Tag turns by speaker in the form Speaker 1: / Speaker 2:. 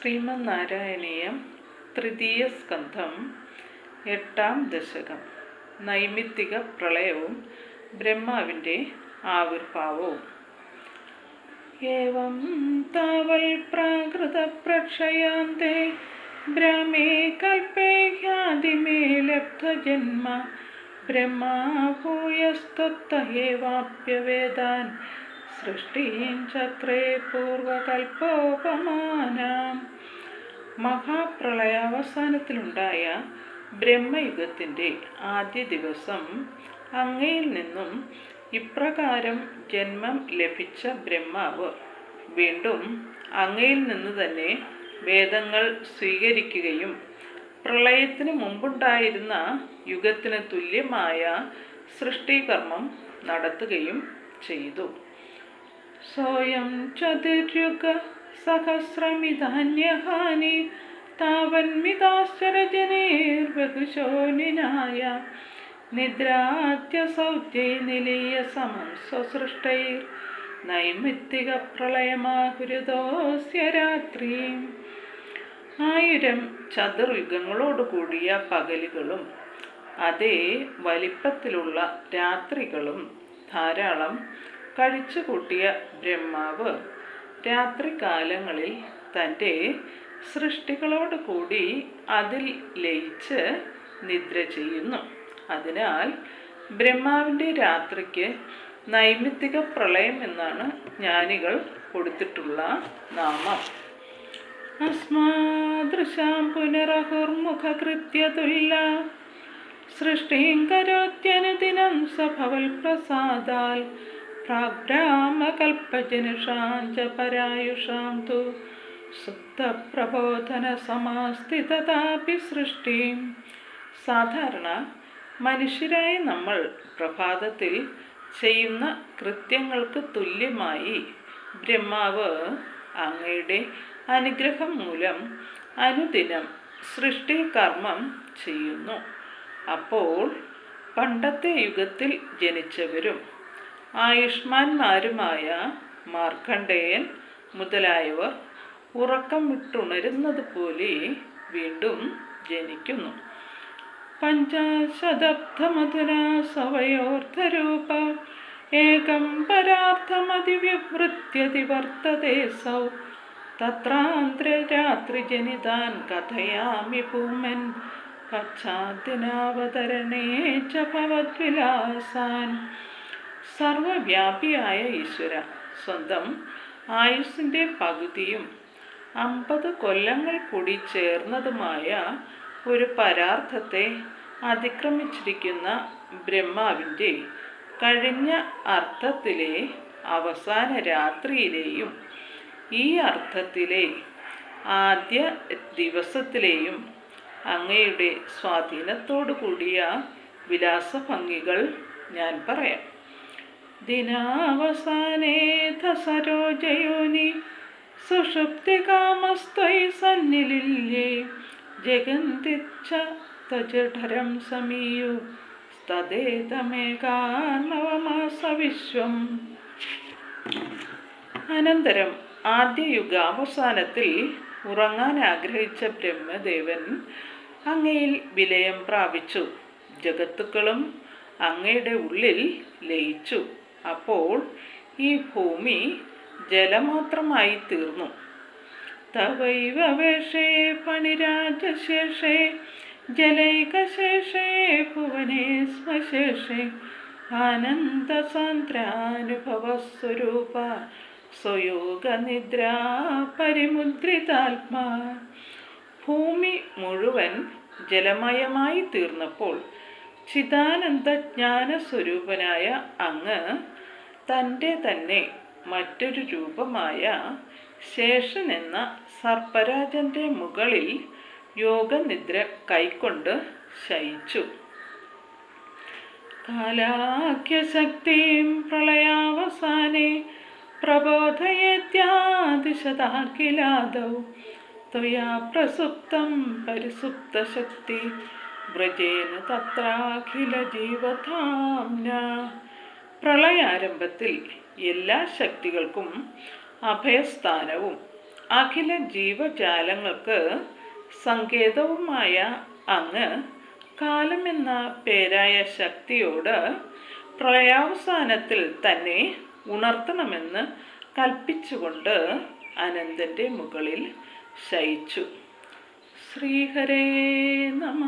Speaker 1: ശ്രീമന്നാരായണീയം തൃതീയ സ്കന്ധം എട്ടാം ദശകം. നൈമിത്തിക പ്രളയവും ബ്രഹ്മാവിന്റെ ആവിർഭാവവും. ഏവം താവൽ പ്രാകൃത പ്രക്ഷയാന്തേ ബ്രഹ്മേ കൽപ്പേഹ്യാദിമേ ലബ്ധജന്മ ബ്രഹ്മാഭൂയസ്ത്വത്തയേവാപ്യവേദാൻ സൃഷ്ടീം ചക്രേ പൂർവകൽപ്പോപമാനാം. മഹാപ്രളയാവസാനത്തിലുണ്ടായ ബ്രഹ്മയുഗത്തിന്റെ ആദ്യ ദിവസം അങ്ങയിൽ നിന്നും ഇപ്രകാരം ജന്മം ലഭിച്ച ബ്രഹ്മാവ് വീണ്ടും അങ്ങയിൽ നിന്ന് തന്നെ വേദങ്ങൾ സ്വീകരിക്കുകയും പ്രളയത്തിന് മുമ്പുണ്ടായിരുന്ന യുഗത്തിന് തുല്യമായ സൃഷ്ടികർമ്മം നടത്തുകയും ചെയ്തു. सोऽयं चतुर्युग सहस्रमिधान्यहानि तावन्मिताश्चरजनेर्बहुशो निनाय निद्रात्यसौद्यै निलीयसमं സ്വസൃഷ്ടൈർനൈമിത്തികപ്രളയമാകുരുതോസ്യ രാത്രിയും ആയിരം ചതുർയുഗങ്ങളോടുകൂടിയ പകലുകളും അതേ വലിപ്പത്തിലുള്ള രാത്രികളും ധാരാളം കഴിച്ചുകൂട്ടിയ ബ്രഹ്മാവ് രാത്രികാലങ്ങളിൽ തന്റെ സൃഷ്ടികളോട് കൂടി അതിൽ ലയിച്ച് നിദ്ര ചെയ്യുന്നു. അതിനാൽ ബ്രഹ്മാവിന്റെ രാത്രിക്ക് നൈമിത്തിക പ്രളയം എന്നാണ് ജ്ഞാനികൾ കൊടുത്തിട്ടുള്ള നാമം. അസ്മാദൃശാം പുനരഹുർമുഖകൃത്യതുല്ല സൃഷ്ടിയും കരോത്യനുദിനം സഭവൽ പ്രസാദാൽ പ്രാഗ്രാമകൽപ്പജനുഷാം ച പരായുഷാം തു സുപ്തപ്രബോധനസമാസ്ഥിതതാപി സൃഷ്ടിയും സാധാരണ മനുഷ്യരായ നമ്മൾ പ്രഭാതത്തിൽ ചെയ്യുന്ന കൃത്യങ്ങൾക്ക് തുല്യമായി ബ്രഹ്മാവ് അങ്ങയുടെ അനുഗ്രഹം മൂലം അനുദിനം സൃഷ്ടി കർമ്മം ചെയ്യുന്നു. അപ്പോൾ പണ്ടത്തെ യുഗത്തിൽ ജനിച്ചവരും ആയുഷ്മാന്മാരുമായ മാർക്കണ്ഡേയൻ മുതലായവർ ഉറക്കം വിട്ടുണരുന്നത് പോലെ വീണ്ടും ജനിക്കുന്നു. പഞ്ചാശതബ്ധമധുരാസവയോർത്ഥരൂപ ഏകം പരാർത്ഥമതിവിവൃത്യതി വർത്തതേ സൗ. തത്രാന്ത്രരാത്രിജനിതാൻ കഥയാമി ഭൂമൻ. പശ്ചാത്തിനാവതരണേ ച ഭവദ്വിലാസാൻ. സർവവ്യാപിയായ ഈശ്വര സ്വന്തം ആയുസ്സിന്റെ പകുതിയും അമ്പത് കൊല്ലങ്ങൾ കൂടി ചേർന്നതുമായ ഒരു പരാർത്ഥത്തെ അതിക്രമിച്ചിരിക്കുന്ന ബ്രഹ്മാവിന്റെ കഴിഞ്ഞ അർത്ഥത്തിലെ അവസാന രാത്രിയിലെയും ഈ അർത്ഥത്തിലെ ആദ്യ ദിവസത്തിലെയും അങ്ങയുടെ സ്വാധീനത്തോടു കൂടിയ വിലാസഭംഗികൾ ഞാൻ പറയാം. ദിനാവസാനേധ സരോജയോനി സുഷുപ്തികാമസ്ത്വയി സന്നിലില്ലേ ജഗന്തിച്ഛ തജഠരം സമീയു സ്തദേതമേകാർണവമാസ വിശ്വം അനന്തരം ആദ്യ യുഗാവസാനത്തിൽ ഉറങ്ങാൻ ആഗ്രഹിച്ച ബ്രഹ്മദേവൻ അങ്ങയിൽ വിലയം പ്രാപിച്ചു. ജഗത്തുക്കളും അങ്ങയുടെ ഉള്ളിൽ ലയിച്ചു. അപ്പോൾ ഈ ഭൂമി ജലമാത്രമായി തീർന്നു. തവൈവ വേഷേ പണിരാജശേഷേ ജലൈകശേഷേ ഭുവനേ സ്വശേഷേ ആനന്ദസാന്ദ്രാനുഭവസ്വരൂപ സ്വയോഗനിദ്രാ പരിമുദ്രിതാത്മാ. ഭൂമി മുഴുവൻ ജലമയമായി തീർന്നപ്പോൾ ചിദാനന്ദ ജ്ഞാനസ്വരൂപനായ അങ്ങ് തന്റെ തന്നെ മറ്റൊരു രൂപമായ ശേഷൻ എന്ന സർപ്പരാജന്റെ മുകളിൽ യോഗനിദ്ര കൈക്കൊണ്ട് ശയിച്ചു. കാലാഖ്യശക്തിയും പ്രളയാവസാനെ പ്രബോധയത്യാദിശതാഖിലാദൗ ത്വയാ പ്രസുപ്തം പരിസുപ്തശക്തി വ്രജേന തത്രാഖില ജീവധാംന പ്രളയാരംഭത്തിൽ എല്ലാ ശക്തികൾക്കും അഭയസ്ഥാനവും. അഖില ജീവജാലങ്ങൾക്ക് സങ്കേതവുമായ അങ്ങ് കാലമെന്ന പേരായ ശക്തിയോട് പ്രളയാവസാനത്തിൽ തന്നെ ഉണർത്തണമെന്ന് കൽപ്പിച്ചുകൊണ്ട് അനന്തന്റെ മുകളിൽ ശയിച്ചു. ശ്രീഹരേ നമ.